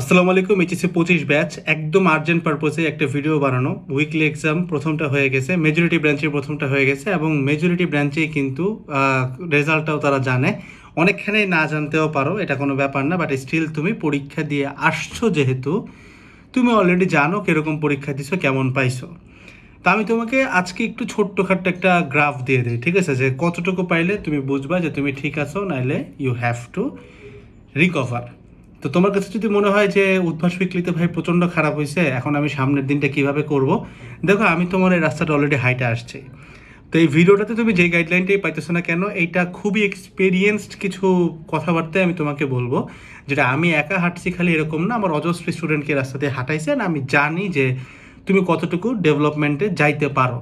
আসসালামু আলাইকুম, এইচএসসি পঁচিশ ব্যাচ, একদম আর্জেন্ট পারপোজে একটা ভিডিও বানানো। উইকলি এক্সাম প্রথমটা হয়ে গেছে মেজরিটি ব্রাঞ্চে প্রথমটা হয়ে গেছে এবং মেজরিটি ব্রাঞ্চেই কিন্তু রেজাল্টটাও তারা জানে। অনেকখানেই না জানতেও পারো, এটা কোনো ব্যাপার না বাট স্টিল তুমি পরীক্ষা দিয়ে আসছো যেহেতু, তুমি অলরেডি জানো কীরকম পরীক্ষা দিছো, কেমন পাইছো। তা আমি তোমাকে আজকে একটু ছোট্টখাট্ট একটা গ্রাফ দিয়ে দিই, ঠিক আছে? যে কতটুকু পাইলে তুমি বুঝবা যে তুমি ঠিক আছো, নাইলে ইউ হ্যাভ টু রিকভার তো তোমার কাছে যদি মনে হয় যে উদ্ভাস বিকলিতে ভাই প্রচণ্ড খারাপ হয়েছে, এখন আমি সামনের দিনটা কীভাবে করব? দেখো, আমি তোমার এই রাস্তাটা অলরেডি হাইটে আসছি। তো এই ভিডিওটাতে তুমি যে গাইডলাইনটাই পাইতেছো না কেন, এইটা খুবই এক্সপিরিয়েন্সড কিছু কথাবার্তায় আমি তোমাকে বলব, যেটা আমি একা হাঁটছি খালি এরকম না, আমার অজস্র স্টুডেন্টকে রাস্তা দিয়ে হাঁটাইছে আর আমি জানি যে তুমি কতটুকু ডেভেলপমেন্টে যাইতে পারো।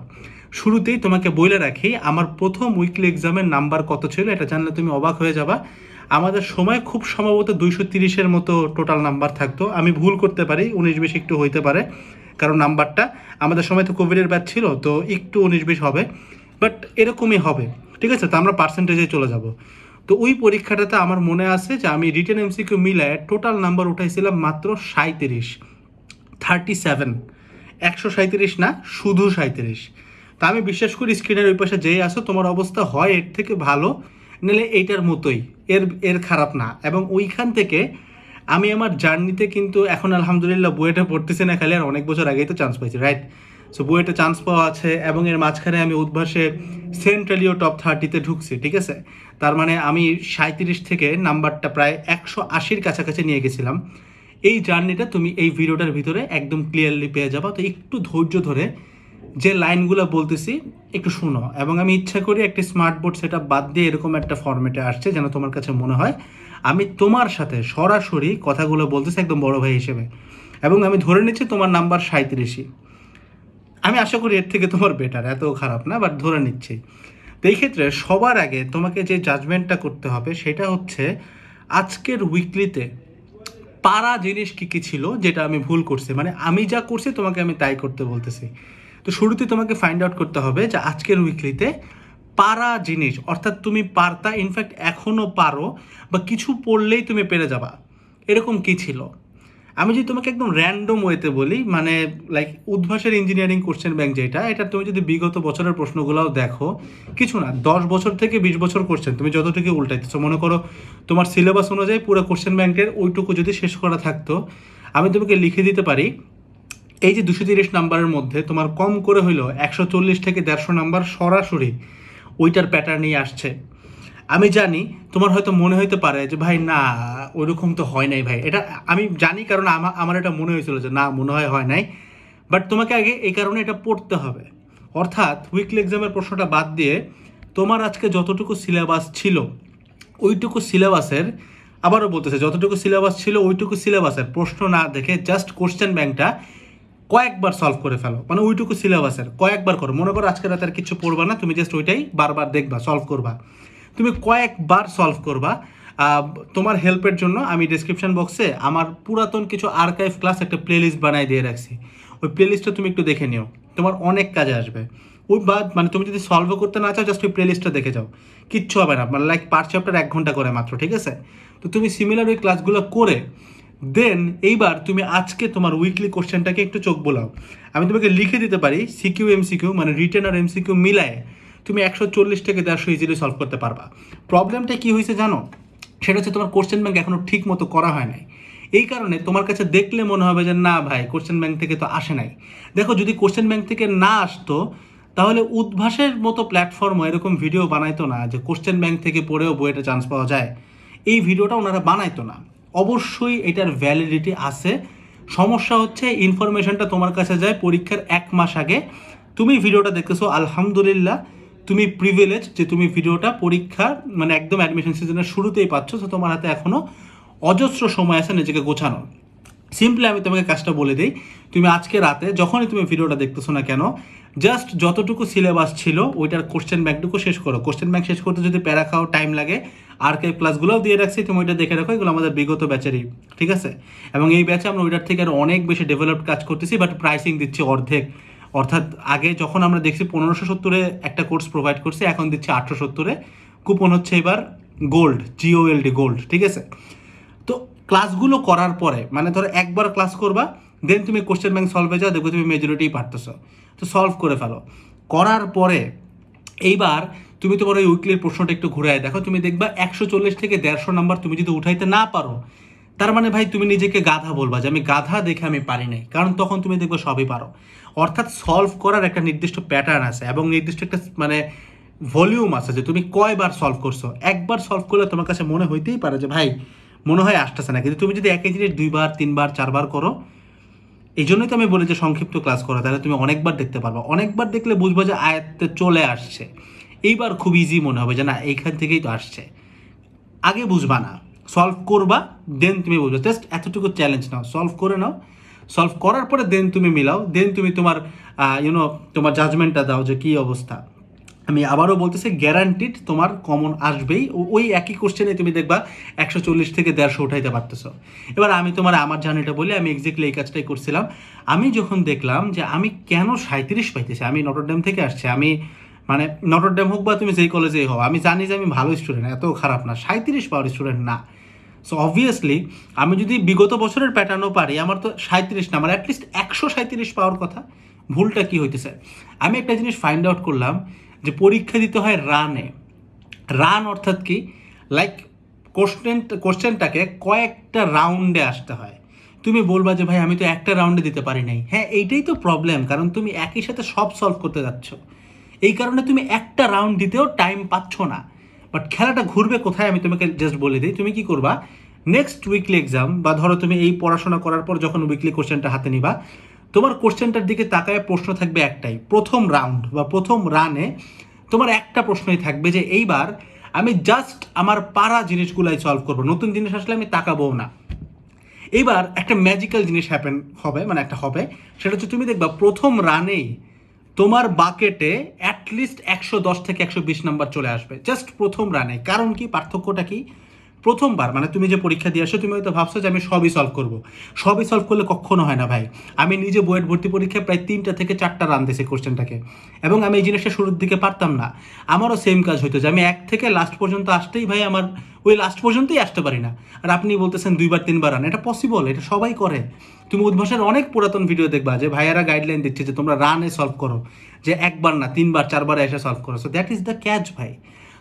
শুরুতেই তোমাকে বলে রাখি, আমার প্রথম উইকলি এক্সামের নাম্বার কত ছিল, এটা জানলে তুমি অবাক হয়ে যাবা। আমাদের সময় খুব সম্ভবত দুইশো তিরিশের মতো টোটাল নাম্বার থাকতো। আমি ভুল করতে পারি, উনিশ বিশ একটু হইতে পারে, কারণ নাম্বারটা আমাদের সময় তো কোভিডের ব্যাচ ছিল, তো একটু উনিশ বিশ হবে বাট এরকমই হবে, ঠিক আছে? তো আমরা পার্সেন্টেজে চলে যাব। তো ওই পরীক্ষাটাতে আমার মনে আছে যে আমি রিটেন এমসিকিউ মিলায় টোটাল নাম্বার উঠাইছিলাম মাত্র সাঁত্রিশ থার্টি সেভেন একশো সাঁত্রিশ না, শুধু সাঁত্রিশ তা আমি বিশ্বাস করি স্ক্রিনের ওই পাশে যেই আসো তোমার অবস্থা হয় এর থেকে ভালো। নাহলে এইটার মতোই, এর এর খারাপ না। এবং ওইখান থেকে আমি আমার জার্নিতে কিন্তু এখন আলহামদুলিল্লাহ বুয়েটে পড়তেছি না, খালি আর অনেক বছর আগেই তো চান্স পাইছি রাইট সো বুয়েটে চান্স পাওয়া আছে এবং এর মাঝখানে আমি উদ্ভাসে সেন্ট্রালিও টপ থার্টিতে ঢুকছি, ঠিক আছে? তার মানে আমি সাঁত্রিশ থেকে নাম্বারটা প্রায় একশো আশির কাছাকাছি নিয়ে গেছিলাম। এই জার্নিটা তুমি এই ভিডিওটার ভিতরে একদম ক্লিয়ারলি পেয়ে যাবা। তো একটু ধৈর্য ধরে যে লাইনগুলো বলতেছি, একটু শুনো। এবং আমি ইচ্ছা করি একটি স্মার্ট বোর্ড সেটা বাদ দিয়ে এরকম একটা ফর্মেটে আসছে, যেন তোমার কাছে মনে হয়। আমি তোমার সাথে সরাসরি কথাগুলো বলতেছি একদম বড় ভাই হিসেবে। এবং আমি ধরে নিচ্ছি তোমার নাম্বার সাঁত্রিশই আমি আশা করি এর থেকে তোমার বেটার এত খারাপ না বাট ধরে নিচ্ছি। তো এই ক্ষেত্রে সবার আগে তোমাকে যে জাজমেন্টটা করতে হবে, সেটা হচ্ছে আজকের উইকলিতে পারা জিনিস কী কী ছিল, যেটা আমি ভুল করছি। মানে আমি যা করছি, তোমাকে আমি তাই করতে বলতেছি। তো শুরুতে তোমাকে ফাইন্ড আউট করতে হবে যে আজকের উইকলিতে পারা জিনিস, অর্থাৎ তুমি পারতা ইনফ্যাক্ট এখনও পারো, বা কিছু পড়লেই তুমি পেরে যাবা। এরকম কি ছিল? আমি যদি তোমাকে একদম র্যান্ডম ওয়েতে বলি মানে লাইক উদ্ভাসের ইঞ্জিনিয়ারিং কোশ্চেন ব্যাংক যেটা, এটা তুমি যদি বিগত বছরের প্রশ্নগুলোও দেখো, কিছু না, দশ বছর থেকে বিশ বছর কোশ্চেন তুমি যতটুকু উল্টাইতেছো, মনে করো তোমার সিলেবাস অনুযায়ী পুরো কোশ্চেন ব্যাংকের ওইটুকু যদি শেষ করা থাকতো, আমি তোমাকে লিখে দিতে পারি এই যে দুশো তিরিশ নাম্বারের মধ্যে তোমার কম করে হইল একশো চল্লিশ থেকে দেড়শো নাম্বার সরাসরি ওইটার প্যাটার্নই আসছে। আমি জানি, তোমার হয়তো মনে হইতে পারে যে, ভাই, না, ওইরকম তো হয় নাই ভাই। এটা আমি জানি কারণ আমার আমার এটা মনে হয়েছিল যে, না, মনে হয় হয় নাই। বাট তোমাকে আগে এই কারণে এটা পড়তে হবে। অর্থাৎ উইকলি এক্সামের প্রশ্নটা বাদ দিয়ে তোমার আজকে যতটুকু সিলেবাস ছিল, ওইটুকু সিলেবাসের আবারও বলতেছে, যতটুকু সিলেবাস ছিল, ওইটুকু সিলেবাসের প্রশ্ন না দেখে জাস্ট কোশ্চেন ব্যাংকটা কয়েকবার সলভ করে ফেলো। মানে ওইটুকু সিলেবাসের কয়েকবার করো। মনে করো আজকে রাতে আর কিছু পড়বা না, তুমি জাস্ট ওইটাই বারবার দেখবা সলভ করবা। তুমি কয়েকবার সলভ করবা। তোমার হেল্পের জন্য আমি ডিসক্রিপশন বক্সে আমার পুরাতন কিছু আর্কাইভ ক্লাস একটা প্লেলিস্ট বানাই দিয়ে রাখছি। ওই প্লেলিস্টটা তুমি একটু দেখে নিও। তোমার অনেক কাজে আসবে। ওই বাদ মানে তুমি যদি সলভও করতে না চাও জাস্ট ওই প্লেলিস্টটা দেখে যাও। কিচ্ছু হবে না। মানে লাইক পার চ্যাপ্টার এক ঘণ্টা করে মাত্র, ঠিক আছে? তো তুমি সিমিলার ওই ক্লাসগুলো করে দেন এইবার তুমি আজকে তোমার উইকলি কোশ্চেনটাকে একটু চোখ বোলাও। আমি তোমাকে লিখে দিতে পারি সিকিউ এমসিকিউ মানে রিটেন আর এমসিকিউ মিলায় তুমি একশো চল্লিশ থেকে দেড়শো ইজিলি সলভ করতে পারবা। প্রবলেমটা কি হয়েছে জানো? সেটা হচ্ছে তোমার কোশ্চেন ব্যাংক এখনও ঠিক মতো করা হয় নাই। এই কারণে তোমার কাছে দেখলে মনে হবে যে, না ভাই কোশ্চেন ব্যাংক থেকে তো আসে নাই। দেখো, যদি কোশ্চেন ব্যাংক থেকে না আসতো, তাহলে উদ্ভাসের মতো প্ল্যাটফর্ম এরকম ভিডিও বানাইতো না যে কোশ্চেন ব্যাংক থেকে পড়েও বইটা চান্স পাওয়া যায়। এই ভিডিওটা ওনারা বানাইতো না। অবশ্যই এটার ভ্যালিডিটি আছে। সমস্যা হচ্ছে ইনফরমেশনটা তোমার কাছে যায় পরীক্ষার এক মাস আগে। তুমি ভিডিওটা দেখতেছো আলহামদুলিল্লাহ, তুমি প্রিভিলেজ যে তুমি ভিডিওটা পরীক্ষা মানে একদম অ্যাডমিশন সিজনের শুরুতেই পাচ্ছ, তো তোমার হাতে এখনও অজস্র সময় আছে নিজেকে গোছানোর। সিম্পলি আমি তোমাকে কাজটা বলে দিই। তুমি আজকে রাতে যখনই তুমি ভিডিওটা দেখতেছো না কেন জাস্ট যতটুকু সিলেবাস ছিল, ওইটার কোশ্চেন ব্যাংকটুকু শেষ করো। কোশ্চেন ব্যাংক শেষ করতে যদি প্যারা খাও টাইম লাগে আর কে ক্লাসগুলোও দিয়ে রাখছি, তুমি ওইটা দেখে রাখো, এগুলো আমাদের বিগত ব্যাচেরই ঠিক আছে? এবং এই ব্যাচে আমরা ওইটার থেকে আর অনেক বেশি ডেভেলপড কাজ করতেছি বাট প্রাইসিং দিচ্ছি অর্ধেক। অর্থাৎ আগে যখন আমরা দেখছি পনেরোশো সত্তরে একটা কোর্স প্রোভাইড করছি, এখন দিচ্ছি আটশো সত্তরে। কুপন হচ্ছে এবার গোল্ড জিওএলডি গোল্ড ঠিক আছে? তো ক্লাসগুলো করার পরে মানে ধরো একবার ক্লাস করবা দেন তুমি কোশ্চেন ব্যাংক সলভে যাও দেখবে তুমি মেজরিটি পারতেছো। তো সলভ করে ফেলো। করার পরে, এইবার তুমি তোমার ওই উইকলির প্রশ্নটা একটু ঘুরায় দেখো তুমি দেখবা একশো চল্লিশ থেকে দেড়শো নাম্বার তুমি যদি উঠাইতে না পারো, তার মানে ভাই তুমি নিজেকে গাধা বলবা যে আমি গাধা দেখে আমি পারি নাই। কারণ তখন তুমি দেখবে সবই পারো। অর্থাৎ সলভ করার একটা নির্দিষ্ট প্যাটার্ন আছে এবং নির্দিষ্ট একটা মানে ভলিউম আছে যে তুমি কয়বার সলভ করছ। একবার সলভ করলে তোমার কাছে মনে হইতেই পারে যে ভাই মনে হয় আসতেছে না। কিন্তু তুমি যদি একই জিনিস দুইবার, তিনবার, চারবার করো এই জন্যই তো আমি বলি যে সংক্ষিপ্ত ক্লাস করো, তাহলে তুমি অনেকবার দেখতে পারবে। অনেকবার দেখলে বুঝব যে আয়ত্তে চলে আসছে। এইবার খুব ইজি মনে হবে যে না, এইখান থেকেই তো আসছে। আগে বুঝবা না। সলভ করবা দেন তুমি বুঝবে। জাস্ট এতটুকু চ্যালেঞ্জ নাও। সলভ করে নাও। সলভ করার পরে দেন তুমি মিলাও। দেন তুমি তোমার ইউনো তোমার জাজমেন্টটা দাও যে কী অবস্থা। আমি আবারও বলতেছি গ্যারান্টিড তোমার কমন আসবেই। ওই একই কোশ্চেনে তুমি দেখবা, একশো চল্লিশ থেকে দেড়শো উঠাইতে পারতেছো। এবার আমি তোমার আমার জার্নিটা বলি, আমি এক্স্যাক্টলি এই কাজটাই করছিলাম। আমি যখন দেখলাম যে আমি কেন সাঁত্রিশ পাইতেছি, আমি নটরডেম থেকে আসছি, আমি মানে নটরডেম হোক বা তুমি যেই কলেজেই হও, আমি জানি যে আমি ভালো স্টুডেন্ট এত খারাপ না সাঁত্রিশ পাওয়ার স্টুডেন্ট না। সো অবভিয়াসলি আমি যদি বিগত বছরের প্যাটার্নও পারি, আমার তো সাঁত্রিশ না, আমার অ্যাটলিস্ট একশো সাঁত্রিশ পাওয়ার কথা। ভুলটা কি হইতেছে? আমি একটা জিনিস ফাইন্ড আউট করলাম যে পরীক্ষা দিতে হয় রানে। রান অর্থাৎ কি? লাইক কোশ্চেন কোশ্চেনটাকে কয়েকটা রাউন্ডে আসতে হয়। তুমি বলবা যে, ভাই, আমি তো একটা রাউন্ডে দিতে পারি নাই। হ্যাঁ এইটাই তো প্রবলেম কারণ তুমি একই সাথে সব সলভ করতে যাচ্ছ। এই কারণে তুমি একটা রাউন্ড দিতেও টাইম পাচ্ছ না। বাট খেলাটা ঘুরবে কোথায় আমি তোমাকে জাস্ট বলে দিই। তুমি কি করবা? নেক্সট উইকলি এক্সাম বা ধরো তুমি এই পড়াশোনা করার পর যখন উইকলি কোশ্চেনটা হাতে নিবা তোমার কোশ্চেনটার দিকে তাকায় প্রশ্ন থাকবে একটাই, প্রথম রাউন্ড বা প্রথম রানে তোমার একটা প্রশ্নই থাকবে যে এইবার আমি জাস্ট আমার পারা জিনিসগুলাই সলভ করব, নতুন জিনিস আসলে আমি তাকাবো না। এইবার একটা ম্যাজিক্যাল জিনিস হ্যাপেন হবে মানে একটা হবে, সেটা হচ্ছে তুমি দেখবা প্রথম রানেই তোমার বাকেটে অ্যাটলিস্ট একশো দশ থেকে একশো বিশ নাম্বার চলে আসবে জাস্ট প্রথম রানে কারণ কি? পার্থক্যটা কি? প্রথমবার মানে তুমি যে পরীক্ষা দিয়ে আসো, তুমি হয়তো ভাবছ যে আমি সবই সলভ করব। সবই সলভ করলে কখনো হয় না ভাই। আমি নিজে বইয়ের ভর্তি পরীক্ষায় প্রায় তিনটা থেকে চারটা রান দিয়েছি কোশ্চেনটাকে এবং আমি এই জিনিসটা শুরুর দিকে পারতাম না। আমারও সেম কাজ হইতো যে আমি এক থেকে লাস্ট পর্যন্ত আসতেই ভাই আমার, ওই লাস্ট পর্যন্তই আসতে পারি না। আর আপনি বলতেছেন দুইবার, তিনবার রান এটা পসিবল এটা সবাই করে। তুমি উদ্ভাসের অনেক পুরাতন ভিডিও দেখবা যে ভাইয়ারা গাইডলাইন দিচ্ছে যে তোমরা রানে সলভ করো। যে একবার না, তিনবার, চারবার এসে সলভ করো। So that is the catch ভাই।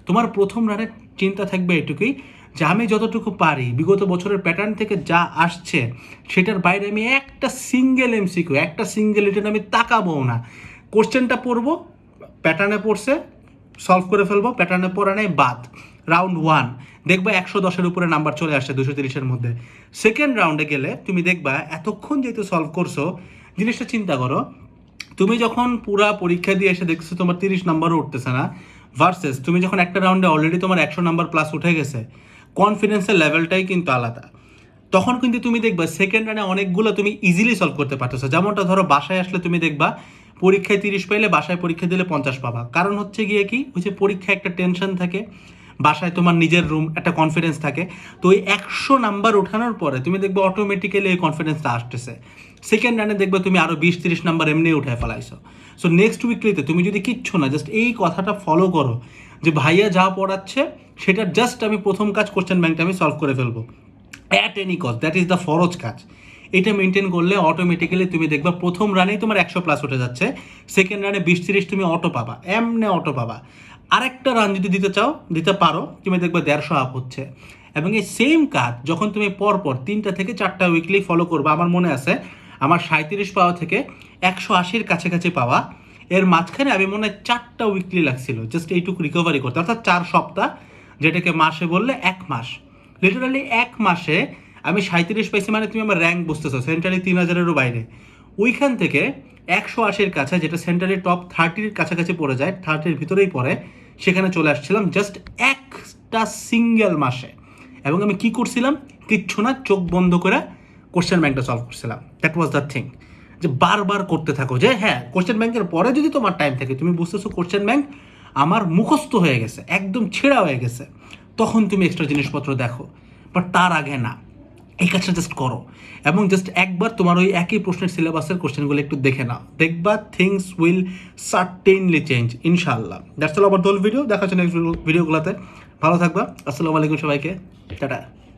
তোমার প্রথম রানের চিন্তা থাকবে এটুকুই যে আমি যতটুকু পারি, বিগত বছরের প্যাটার্ন থেকে যা আসছে, সেটার বাইরে আমি একটা সিঙ্গেল এমসিকিউ একটা সিঙ্গেল রিটার্ন আমি তাকাবো না। কোশ্চেনটা পড়ব প্যাটার্নে পড়ছে সলভ করে ফেলব প্যাটার্নে পড়া নেই, বাদ। রাউন্ড ওয়ান দেখবা একশো দশের উপরে নাম্বার চলে আসছে দুশো তিরিশের মধ্যে। সেকেন্ড রাউন্ডে গেলে তুমি দেখবা এতক্ষণ যেহেতু সলভ করছ, জিনিসটা চিন্তা করো, তুমি যখন পুরা পরীক্ষা দিয়ে এসে দেখছ তোমার তিরিশ নাম্বারও উঠতেছে না ভার্সেস তুমি যখন একটা রাউন্ডে অলরেডি তোমার একশো নাম্বার প্লাস উঠে গেছে কনফিডেন্সের লেভেলটাই কিন্তু আলাদা। তখন কিন্তু তুমি দেখবা সেকেন্ড রানে অনেকগুলো তুমি ইজিলি সলভ করতে পারতেছো। যেমনটা ধরো বাসায় আসলে তুমি দেখবা, পরীক্ষায় তিরিশ পাইলে বাসায় পরীক্ষা দিলে পঞ্চাশ পাবা। কারণ হচ্ছে গিয়ে কি? ওই যে পরীক্ষায় একটা টেনশন থাকে, বাসায় তোমার নিজের রুম একটা কনফিডেন্স থাকে। তো ওই একশো নাম্বার ওঠানোর পরে তুমি দেখবে অটোমেটিক্যালি এই কনফিডেন্সটা আসতেছে। সেকেন্ড রানে দেখবে তুমি আরও বিশ, তিরিশ নাম্বার এমনি উঠে ফেলাইছো। সো নেক্সট উইকলিতে তুমি যদি কিচ্ছু না জাস্ট এই কথাটা ফলো করো। যে ভাইয়া যা পড়াচ্ছে, সেটা জাস্ট আমি প্রথম কাজ কোশ্চেন ব্যাংকটা আমি সলভ করে ফেলব। At any cost that is the ফরজ কাজ। এটা মেনটেন করলে অটোমেটিক্যালি তুমি দেখবা প্রথম রানেই তোমার একশো প্লাস উঠে যাচ্ছে সেকেন্ড রানে বিশ তিরিশ তুমি অটো পাবা, এমনে অটো পাবা। আরেকটা রান যদি দিতে চাও, দিতে পারো, তুমি দেখবে দেড়শো আপ হচ্ছে। এবং এই সেম কাজ যখন তুমি পরপর তিনটা থেকে চারটা উইকলি ফলো করবা, আমার মনে আছে, আমার সাঁত্রিশ পাওয়া থেকে একশো আশির কাছাকাছি পাওয়া এর মাঝখানে আমি মনে হয় চারটা উইকলি লাগছিল জাস্ট এইটুকু রিকভারি করতে। অর্থাৎ চার সপ্তাহ, যেটাকে মাসে বললে এক মাস। লিটারালি এক মাসে আমি সাঁত্রিশ পাইছি মানে তুমি আমার র্যাঙ্ক বুঝতেছো সেন্ট্রালি তিন হাজারেরও বাইরে। ওইখান থেকে একশো আশির কাছে, যেটা সেন্ট্রালি টপ থার্টির কাছাকাছি পড়ে যায় থার্টির ভিতরেই পড়ে, সেখানে চলে আসছিলাম জাস্ট একটা সিঙ্গেল মাসে। এবং আমি কি করছিলাম? কিচ্ছু না, চোখ বন্ধ করে কোশ্চেন ব্যাংকটা সলভ করছিলাম। দ্যাট ওয়াজ দ্য থিং যে বারবার করতে থাকো, যে হ্যাঁ কোশ্চেন ব্যাংকের পরে যদি তোমার টাইম থাকে, তুমি বুঝতেছো কোশ্চেন ব্যাংক আমার মুখস্থ হয়ে গেছে, একদম ছেঁড়া হয়ে গেছে, তখন তুমি এক্সট্রা জিনিসপত্র দেখো বাট তার আগে না, এই কাজটা জাস্ট করো, এবং জাস্ট একবার তোমার ওই একই প্রশ্নের সিলেবাসের কোশ্চেনগুলো একটু দেখে নাও, দেখবা থিংস উইল সার্টেনলি চেঞ্জ ইনশাল্লাহ দ্যাটস অল আবার দোল ভিডিও দেখা হচ্ছে নেক্সট ভিডিওগুলোতে ভালো থাকবা, আসসালামু আলাইকুম সবাইকে, টাটা।